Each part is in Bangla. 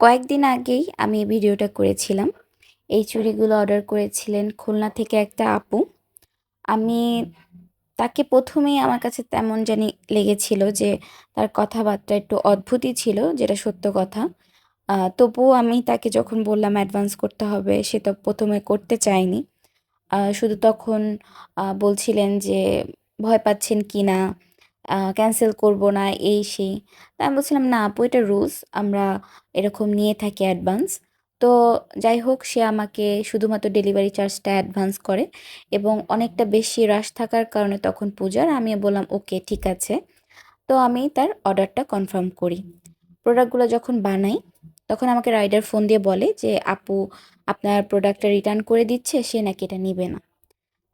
কয়েকদিন আগেই আমি এই ভিডিওটা করেছিলাম। এই চুড়িগুলো অর্ডার করেছিলেন খুলনা থেকে একটা আপু। আমি তাকে প্রথমেই আমার কাছে তেমন জানি লেগেছিল যে তার কথাবার্তা একটু অদ্ভুতই ছিল, যেটা সত্য কথা। তবুও আমি তাকে যখন বললাম অ্যাডভান্স করতে হবে, সে তো প্রথমে করতে চায়নি। শুধু তখন বলছিলেন যে ভয় পাচ্ছেন কি না ক্যান্সেল করব না, এই সেই। তা আমি বলছিলাম, না আপু, এটা রুলস আমরা এরকম নিয়ে থাকি অ্যাডভান্স তো যাই হোক, সে আমাকে শুধুমাত্র ডেলিভারি চার্জটা অ্যাডভান্স করে এবং অনেকটা বেশি রাশ থাকার কারণে তখন পূজার আমি বললাম, ওকে, ঠিক আছে। তো আমি তার অর্ডারটা কনফার্ম করি। প্রোডাক্টগুলো যখন বানাই, তখন আমাকে রাইডার ফোন দিয়ে বলে যে, আপু, আপনার প্রোডাক্টটা রিটার্ন করে দিচ্ছে, সে নাকি এটা নিবে না।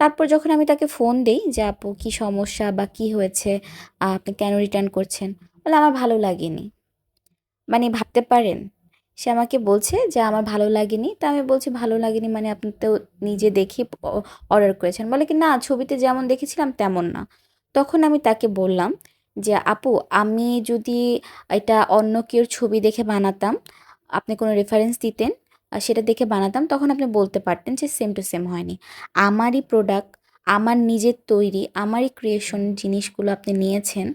তারপর যখন আমি তাকে ফোন দেই যে, আপু, কী সমস্যা বা কী হয়েছে? আপনি কেন রিটার্ন করছেন? বলে, আমার ভালো লাগেনি। মানে ভাবতে পারেন? সে আমাকে বলছে যে, আমার ভালো লাগেনি। তা আমি বলছি, ভালো লাগেনি মানে আপনি তো নিজে দেখে অর্ডার করেছেন। বলে কি, না, ছবিতে যেমন দেখেছিলাম তেমন না। তখন আমি তাকে বললাম যে, আপু, আমি যদি এটা অন্য কেউ ছবি দেখে বানাতাম, আপনি কোনো রেফারেন্স দিতেন? আর সেটা দেখে বানাতাম, তখন আপনি বলতে পারতেন যে সেম টু সেম হয়নি। আমারই প্রোডাক্ট আমার নিজের তৈরি, আমারই ক্রিয়েশন জিনিসগুলো আপনি নিয়েছেন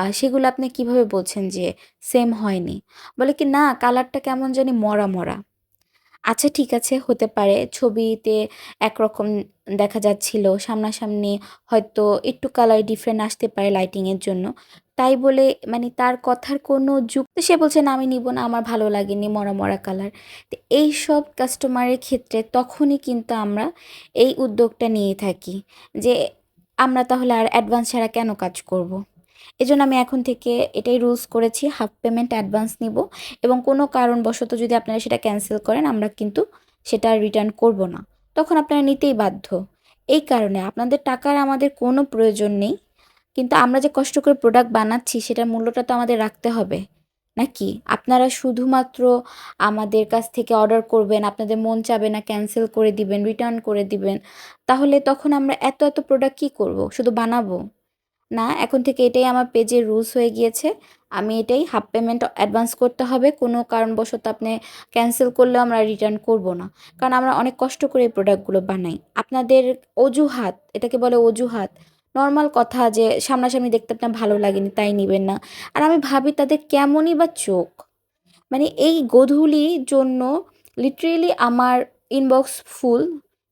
আর সেগুলো আপনি কীভাবে বলছেন যে সেম হয়নি? বলে কি, না কালারটা কেমন জানি মরা মরা। আচ্ছা ঠিক আছে, হতে পারে, ছবিতে একরকম দেখা যাচ্ছিল, সামনাসামনি হয়তো একটু কালার ডিফারেন্ট আসতে পারে লাইটিংয়ের জন্য তাই বলে মানে তার কথার কোনো যুক্তি, সে বলছে, না, আমি নিব না, আমার ভালো লাগেনি মরা মরা কালার। তো এই সব কাস্টমারের ক্ষেত্রে তখনই কিন্তু আমরা এই উদ্যোগটা নিয়ে থাকি যে আমরা তাহলে আর অ্যাডভান্স ছাড়া কেন কাজ করব। এজন্য আমি এখন থেকে এটাই রুলস করেছি হাফ পেমেন্ট অ্যাডভান্স নিব এবং কোনো কারণবশত যদি আপনারা সেটা ক্যান্সেল করেন, আমরা কিন্তু সেটা রিটার্ন করব না। তখন আপনারা নিতেই বাধ্য। এই কারণে আপনাদের টাকার আমাদের কোনো প্রয়োজন নেই। কিন্তু আমরা যে কষ্ট করে প্রোডাক্ট বানাচ্ছি, সেটার মূল্যটা তো আমাদের রাখতে হবে। নাকি? আপনারা শুধুমাত্র আমাদের কাছ থেকে অর্ডার করবেন, আপনাদের মন চাবে না ক্যান্সেল করে দিবেন রিটার্ন করে দিবেন, তাহলে তখন আমরা এত এত প্রোডাক্ট কী করব? শুধু বানাবো? না, এখন থেকে এটাই আমার পেজে রুলস হয়ে গিয়েছে। আমি এটাই হাফ পেমেন্ট অ্যাডভান্স করতে হবে। কোনো কারণবশত আপনি ক্যান্সেল করলেও আমরা রিটার্ন করব না। কারণ আমরা অনেক কষ্ট করে এই প্রোডাক্টগুলো বানাই। আপনাদের অজুহাত, এটাকে বলে অজুহাত নর্মাল কথা যে সামনাসামনি দেখতে আপনার ভালো লাগেনি, তাই নেবেন না। আর আমি ভাবি তাদের কেমনই বা চোখ। মানে এই গোধূলির জন্য লিটারেলি আমার ইনবক্স ফুল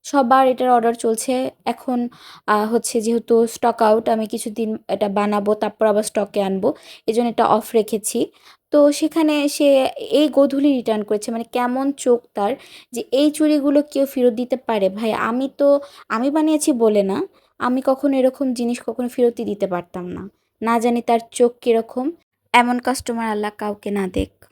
সবার এটার অর্ডার চলছে। এখন হচ্ছে যেহেতু স্টক আউট আমি কিছুদিন এটা বানাবো, তারপর আবার স্টকে আনব। এই জন্য এটা অফ রেখেছি। তো সেখানে সে এই গোধূলি রিটার্ন করেছে। মানে কেমন চোখ তার যে এই চুড়িগুলো কেউ ফেরত দিতে পারে। ভাই, আমি তো, আমি বানিয়েছি বলে না। আমি কখনো এরকম জিনিস কখনো ফেরতই দিতে পারতাম না। না জানি তার চোখ কীরকম। এমন কাস্টমার আল্লাহ কাউকে না দেখ।